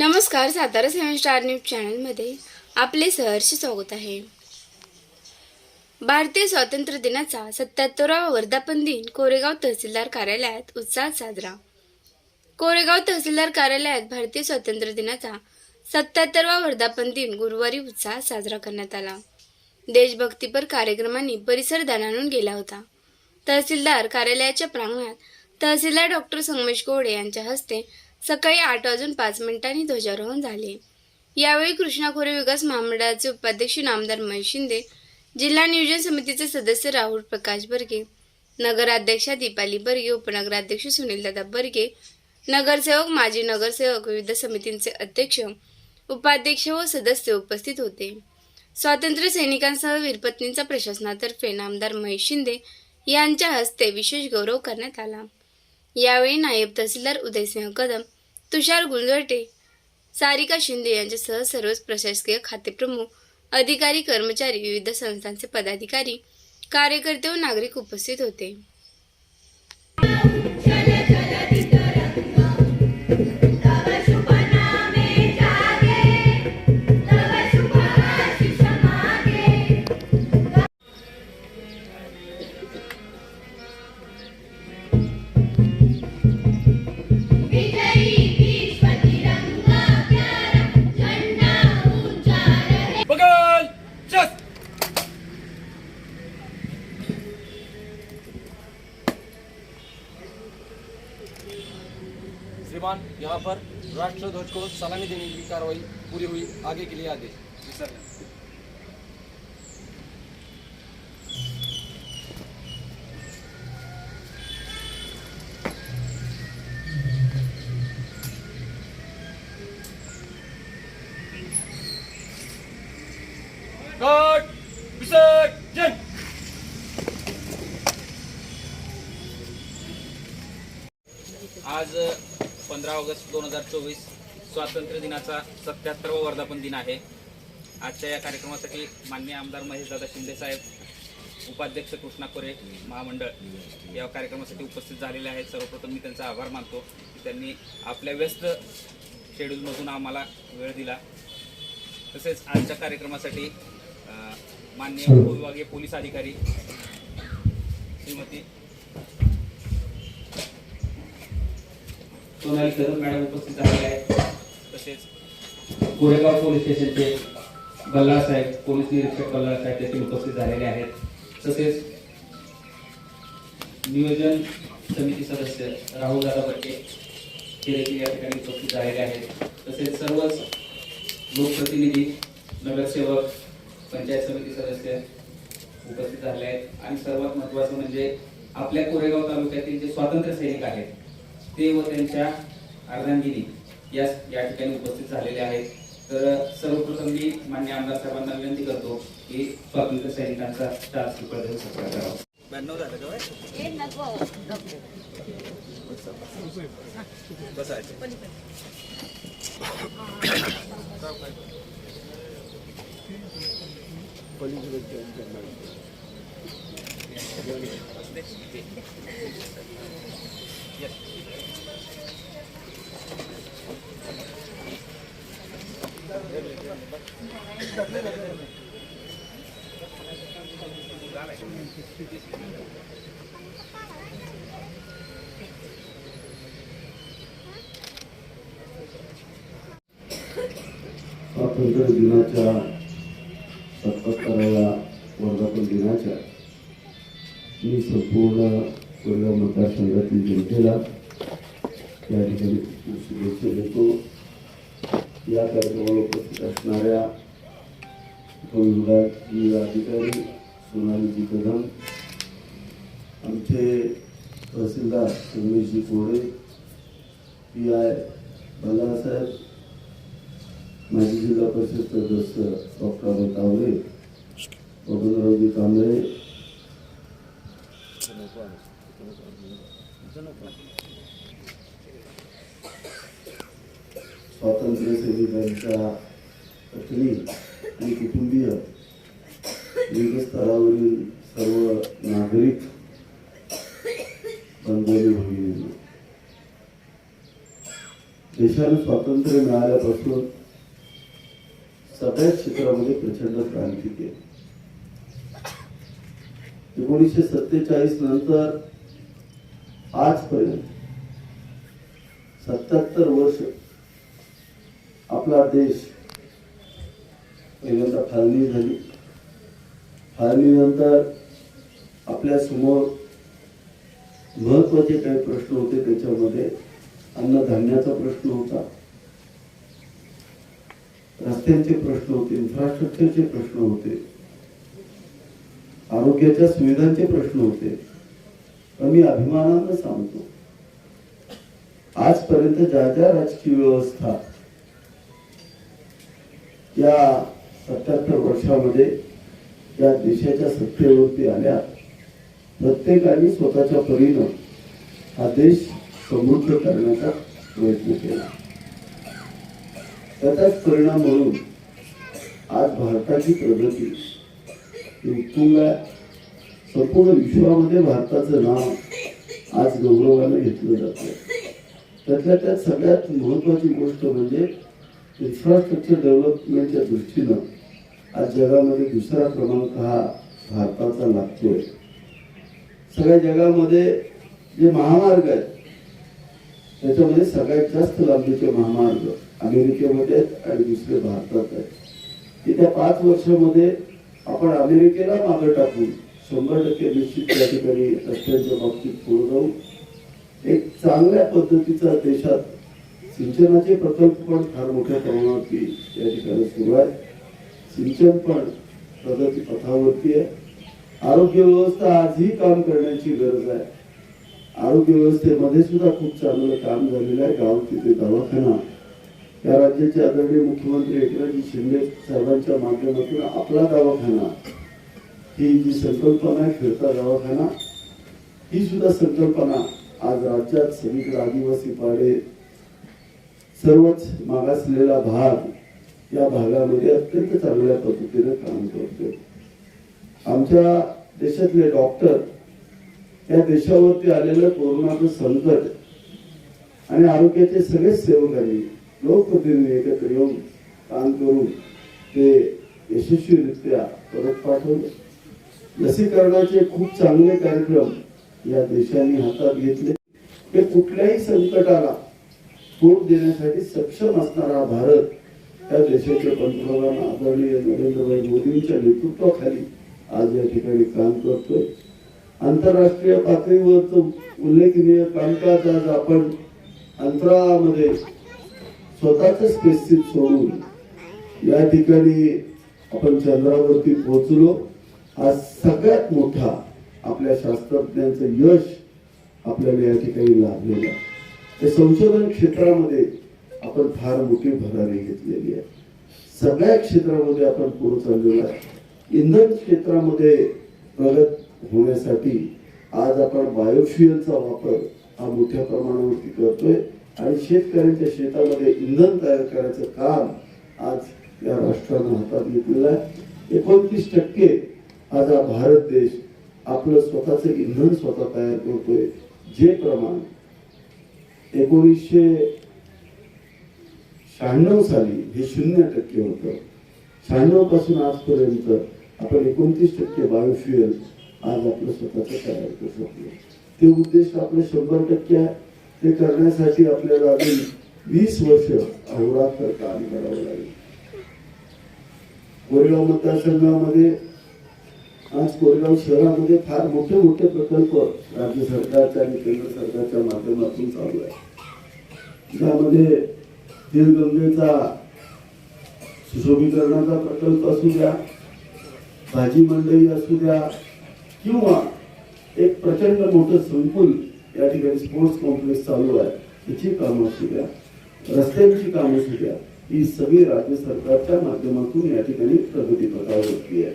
नमस्कार सातारा सेवन star news चॅनलमध्ये आपले सहर्ष स्वागत आहे. भारतीय स्वातंत्र्य दिनाचा सत्याहत्तरावा वर्धापन दिन कोरेगाव तहसीलदार कार्यालयात उत्साहात साजरा. कोरेगाव तहसीलदार कार्यालयात भारतीय स्वातंत्र्य दिनाचा सत्याहत्तरवा वर्धापन दिन गुरुवारी उत्साहात साजरा करण्यात आला. देशभक्तीपर कार्यक्रमांनी परिसर दणाणून गेला होता. तहसीलदार कार्यालयाच्या प्रांगणात तहसीलदार डॉक्टर संगमेश गोडे यांच्या हस्ते सकाळी आठ वाजून पाच मिनिटांनी ध्वजारोहण झाले. यावेळी कृष्णा खोरे विकास महामंडळाचे उपाध्यक्ष नामदार महेश शिंदे जिल्हा नियोजन समितीचे सदस्य राहुल प्रकाश बर्गे नगराध्यक्षा दीपाली बर्गे उपनगराध्यक्ष सुनीलदादा बर्गे नगरसेवक माजी नगरसेवक विविध समितींचे अध्यक्ष उपाध्यक्ष व सदस्य उपस्थित होते. स्वातंत्र्य सैनिकांसह वीरपत्नींचा प्रशासनातर्फे नामदार महेश शिंदे यांच्या हस्ते विशेष गौरव करण्यात आला. यावेळी नायब तहसीलदार उदयसिंह कदम तुषार गुंजवटे सारिका शिंदे यांच्यासह सर्वच प्रशासकीय खातेप्रमुख अधिकारी कर्मचारी विविध संस्थांचे पदाधिकारी कार्यकर्ते व नागरिक उपस्थित होते. राष्ट्रध्वज राष्ट्र को सलामी देने की कार्रवाई पूरी हुई आगे के लिए आदेश. पंधरा ऑगस्ट दोन हजार चोवीस स्वातंत्र्य दिनाचा सत्याहत्तरवा वर्धापन दिन आहे. आजच्या या कार्यक्रमासाठी माननीय आमदार महेशदादा शिंदेसाहेब उपाध्यक्ष कृष्णा कोरे महामंडळ या कार्यक्रमासाठी उपस्थित झालेले आहेत. सर्वप्रथम मी त्यांचा आभार मानतो की त्यांनी आपल्या व्यस्त शेड्यूलमधून आम्हाला वेळ दिला. तसेच आजच्या कार्यक्रमासाठी माननीय उपविभागीय पोलीस अधिकारी श्रीमती सोनाली कदम मॅडम उपस्थित झालेले आहेत. तसेच कोरेगाव पोलीस स्टेशनचे बल्लाळ साहेब पोलीस निरीक्षक बल्लाळ साहेब देखील उपस्थित झालेले आहेत. तसेच नियोजन समिती सदस्य राहुल दादा बट्टे हे देखील या ठिकाणी उपस्थित झालेले आहेत. तसेच सर्वच लोकप्रतिनिधी नगरसेवक पंचायत समिती सदस्य उपस्थित झाले आहेत. आणि सर्वात महत्वाचं म्हणजे आपल्या कोरेगाव तालुक्यातील जे स्वातंत्र्य सैनिक आहेत ते व त्यांच्या अर्धांगिनी या या ठिकाणी उपस्थित झालेले आहेत. तर सर्वप्रथम मी मान्य आमदार साहेबांना विनंती करतो की स्वातंत्र्य सैनिकांचा स्टार सुपर देऊन सत्कार करावा. ब्याण्णव झालं का स्वातंत्र्य दिनाच्या सत्याहत्तराव्या वर्धापन दिनाच्या मी संपूर्ण कोरेगाव मतदारसंघातील जनतेला या ठिकाणी शुभेच्छा देतो या कार्यक्रमाला उपस्थित असणाऱ्या उपविभागीय अधिकारी सोनालीजी कदम आमचे तहसीलदार संगमेशजी कोडे पी आय बालासाहेब माजी जिल्हा परिषद सदस्य डॉक्टर तावरे बबनरावजी कांबळे स्वातंत्र्य सैनिकांच्या पत्नी आणि कुटुंबीय विविध स्तरावरील सर्व नागरिक बंधू भगिनी देशाला स्वातंत्र्य मिळाल्यापासून सगळ्याच क्षेत्रामध्ये प्रचंड क्रांती केली. एकोणीसशे सत्तेचाळीस नंतर आजपर्यंत सत्याहत्तर वर्ष आपला देश पहिल्यांदा फाळणी झाली. फाळणीनंतर आपल्यासमोर महत्त्वाचे काही प्रश्न होते त्याच्यामध्ये अन्नधान्याचा प्रश्न होता. रस्त्यांचे प्रश्न होते इन्फ्रास्ट्रक्चरचे प्रश्न होते. आरोग्याच्या सुविधांचे प्रश्न होते. पण मी अभिमानानं सांगतो. आजपर्यंत ज्या ज्या राजकीय व्यवस्था या सत्याहत्तर वर्षामध्ये या देशाच्या सत्तेवरती आल्या प्रत्येकाने स्वतःच्या परीनं हा देश समृद्ध करण्याचा प्रयत्न केला. त्याचाच परिणाम म्हणून आज भारताची प्रगती ही उत्तुंग आहे संपूर्ण विश्वामध्ये भारताचं नाव आज गौरवानं घेतलं जातं. त्यातल्या त्यात सगळ्यात महत्त्वाची गोष्ट म्हणजे इन्फ्रास्ट्रक्चर डेव्हलपमेंटच्या दृष्टीनं आज जगामध्ये दुसरा क्रमांक हा भारताचा लागतोय. सगळ्या जगामध्ये जे महामार्ग आहेत त्याच्यामध्ये सगळ्यात जास्त लांबीचे महामार्ग अमेरिकेमध्ये आहेत आणि दुसरे भारतात आहेत. येत्या पाच वर्षामध्ये आपण अमेरिकेला मागं टाकून शंभर टक्के निश्चित त्या ठिकाणी रस्त्यांच्या बाबतीत पुढे जाऊ एक चांगल्या पद्धतीचा देशात सिंचनाचे प्रकल्प पण फार मोठ्या प्रमाणावरती या ठिकाणी सुरू आहे सिंचन पण प्रगती पथावरती आहे. आरोग्य व्यवस्था आजही काम करण्याची गरज आहे. आरोग्य व्यवस्थेमध्ये सुद्धा खूप चांगलं काम झालेलं आहे. गाव तिथे दवाखाना. या राज्याचे आदरणीय मुख्यमंत्री एकनाथजी शिंदे साहेबांच्या माध्यमातून आपला दवाखाना. ही जी संकल्पना आहे फिरता दवाखाना ही सुद्धा संकल्पना आज राज्यात सगळीकडे आदिवासी पाडे सर्वच मागासलेला भाग या भागामध्ये अत्यंत चांगल्या पद्धतीने काम करतो आमच्या देशातले डॉक्टर या देशावरती आलेलं कोरोनाचं संकट आणि आरोग्याचे सगळेच सेवकांनी लोकप्रतिनिधी एकत्र येऊन काम करून ते यशस्वीरित्या परत पाठवलं. लसीकरणाचे खूप चांगले कार्यक्रम या देशाने हातात घेतले. ते कुठल्याही संकटाला तोड देण्यासाठी सक्षम असणारा भारत या देशाचे पंतप्रधान आदरणीय नरेंद्रभाई मोदींच्या नेतृत्वाखाली आज या ठिकाणी काम करतोय. आंतरराष्ट्रीय पातळीवरचं उल्लेखनीय कामकाज आज आपण अंतराळामध्ये स्वतःच स्पेसशिप सोडून या ठिकाणी आपण चंद्रावरती पोहोचलो. आज सगळ्यात मोठा आपल्या शास्त्रज्ञांचं यश आपल्याला या ठिकाणी लाभलेलं आहे. त्या संशोधन क्षेत्रामध्ये आपण फार मोठी भरारी घेतलेली आहे. सगळ्या क्षेत्रामध्ये आपण पुढे चाललेलो आहे. इंधन क्षेत्रामध्ये प्रगत होण्यासाठी आज आपण बायोफ्युएलचा वापर हा मोठ्या प्रमाणावरती करतोय आणि शेतकऱ्यांच्या शेतामध्ये इंधन तयार करायचं काम आज या राष्ट्रानं हातात घेतलेलं आहे. एकोणतीस टक्के आज हा भारत देश आपलं स्वतःचं इंधन स्वतः तयार करतोय. जे प्रमाण एकोणीसशे शहाण्णव साली हे शून्य टक्के होतं. शहाण्णवपासून आजपर्यंत आपण एकोणतीस टक्के बायोफ्युएल आज आपलं स्वतःच तयार करू शकलो. ते उद्देश आपलं शंभर टक्के आहे. ते करण्यासाठी आपल्याला अजून वीस वर्ष अहोरात्र काम करावं लागेल. कोरेगाव मतदारसंघामध्ये आज कोरेगाव शहरामध्ये फार मोठे मोठे प्रकल्प राज्य सरकारच्या आणि केंद्र सरकारच्या माध्यमातून चालू आहे ज्यामध्ये तेलगंगेचा सुशोभीकरणाचा प्रकल्प असू द्या भाजी मंडई असू द्या किंवा एक प्रचंड मोठं संकुल या ठिकाणी स्पोर्ट्स कॉम्प्लेक्स चालू आहे. त्याची कामं असू द्या रस्त्यांची कामं असू द्या ही सगळी राज्य सरकारच्या माध्यमातून या ठिकाणी प्रगती पथावरती आहे.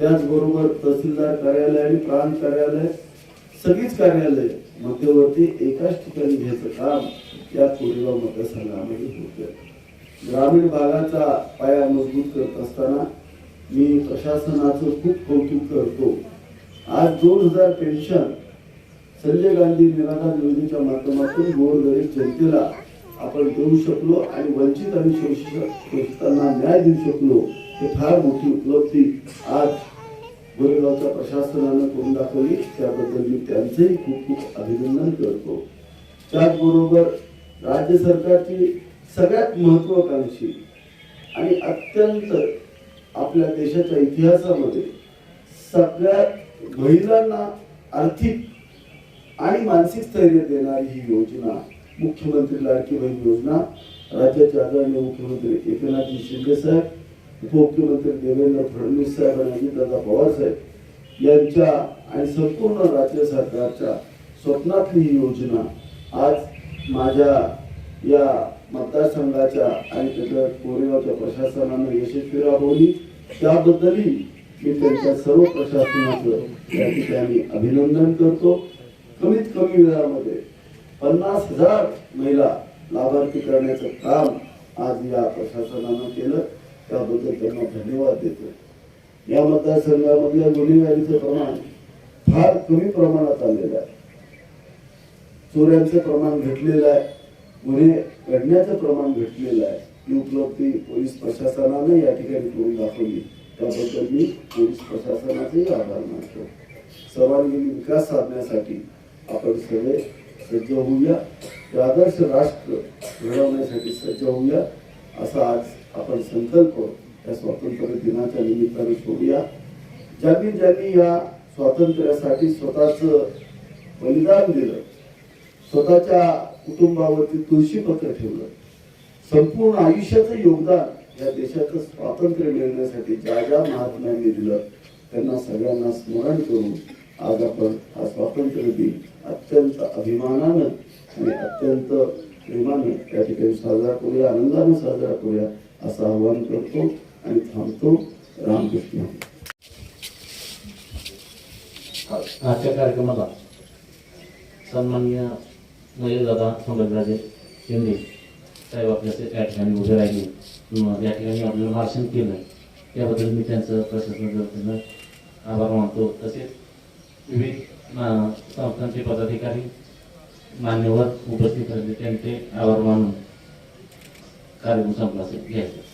त्याचबरोबर तहसीलदार कार्यालय आणि प्रांत कार्यालय सगळीच कार्यालय मध्यवर्ती एकाच ठिकाणी घ्यायचं काम या कोरेगाव मतदारसंघामध्ये होत ग्रामीण भागाचा पाया मजबूत करत असताना मी प्रशासनाचं खूप कौतुक करतो. आज दोन हजार पेन्शन संजय गांधी निराधार योजनेच्या माध्यमातून गोरगरीब जनतेला आपण देऊ शकलो आणि वंचित आणि शोषित शोषितांना न्याय देऊ शकलो हे फार मोठी उपलब्धी आज गोरेगावच्या प्रशासनानं करून दाखवली. त्याबद्दल मी त्यांचंही खूप खूप अभिनंदन करतो. त्याचबरोबर राज्य सरकारची सगळ्यात महत्वाकांक्षी आणि अत्यंत आपल्या देशाच्या इतिहासामध्ये सगळ्यात महिलांना आर्थिक आणि मानसिक स्थैर्य देणारी ही योजना मुख्यमंत्री लाडकी बहीण योजना राज्याचे आदरणीय मुख्यमंत्री एकनाथजी शिंदे साहेब उपमुख्यमंत्री देवेंद्र फडणवीस साहेब आणि अजितदादा पवार साहेब यांच्या आणि संपूर्ण राज्य सरकारच्या स्वप्नातली ही योजना आज माझ्या या मतदारसंघाच्या आणि त्याच्या कोरेगावच्या प्रशासनानं यशस्वी राबवली. त्याबद्दलही मी त्यांच्या सर्व प्रशासनाचं या ठिकाणी अभिनंदन करतो. कमीत कमी वेळामध्ये पन्नास हजार महिला लाभार्थी करण्याचं काम आज या प्रशासनानं केलं. त्याबद्दल त्यांना धन्यवाद देतो या मतदारसंघामधल्या गुन्हेगारीचं प्रमाण फार कमी प्रमाणात आलेलं आहे. चोऱ्यांचं प्रमाण घटलेलं आहे. गुन्हे घडण्याचं प्रमाण घटलेलं आहे. ही उपलब्धी पोलीस प्रशासनानं या ठिकाणी करून दाखवली. त्याबद्दल मी पोलीस प्रशासनाचेही आभार मानतो. सर्वांगीण विकास साधण्यासाठी आपण सगळे सज्ज होऊया. आदर्श राष्ट्र घडवण्यासाठी सज्ज होऊया. असा आज आपण संकल्प या स्वातंत्र्य दिनाच्या निमित्ताने सोडूया. ज्यांनी ज्यांनी या स्वातंत्र्यासाठी स्वतःच बलिदान दिलं स्वतःच्या कुटुंबावरती तुळशीपत्र ठेवलं संपूर्ण आयुष्याचं योगदान या देशाचं स्वातंत्र्य मिळवण्यासाठी ज्या ज्या महात्म्यांनी दिलं त्यांना सगळ्यांना स्मरण करून आज आपण हा स्वातंत्र्य दिन अत्यंत अभिमानानं आणि अत्यंत प्रेमानं या ठिकाणी साजरा करूया आनंदानं साजरा करूया. असं आवाहन करतो आणि थांबतो रामकृष्ण. आजच्या कार्यक्रमाला सन्माननीय मयूरदादा संभाजीराजे शिंदे साहेब आपल्या या ठिकाणी उभे राहिले. या ठिकाणी आपल्याला भाषण केलं. त्याबद्दल मी त्यांचं प्रशासनाचं आभार मानतो. तसेच विविध संस्थांचे पदाधिकारी मान्यवर उपस्थित राहिले त्यांचे आभार मानून कार्यक्रम संपला असेल घ्यायचं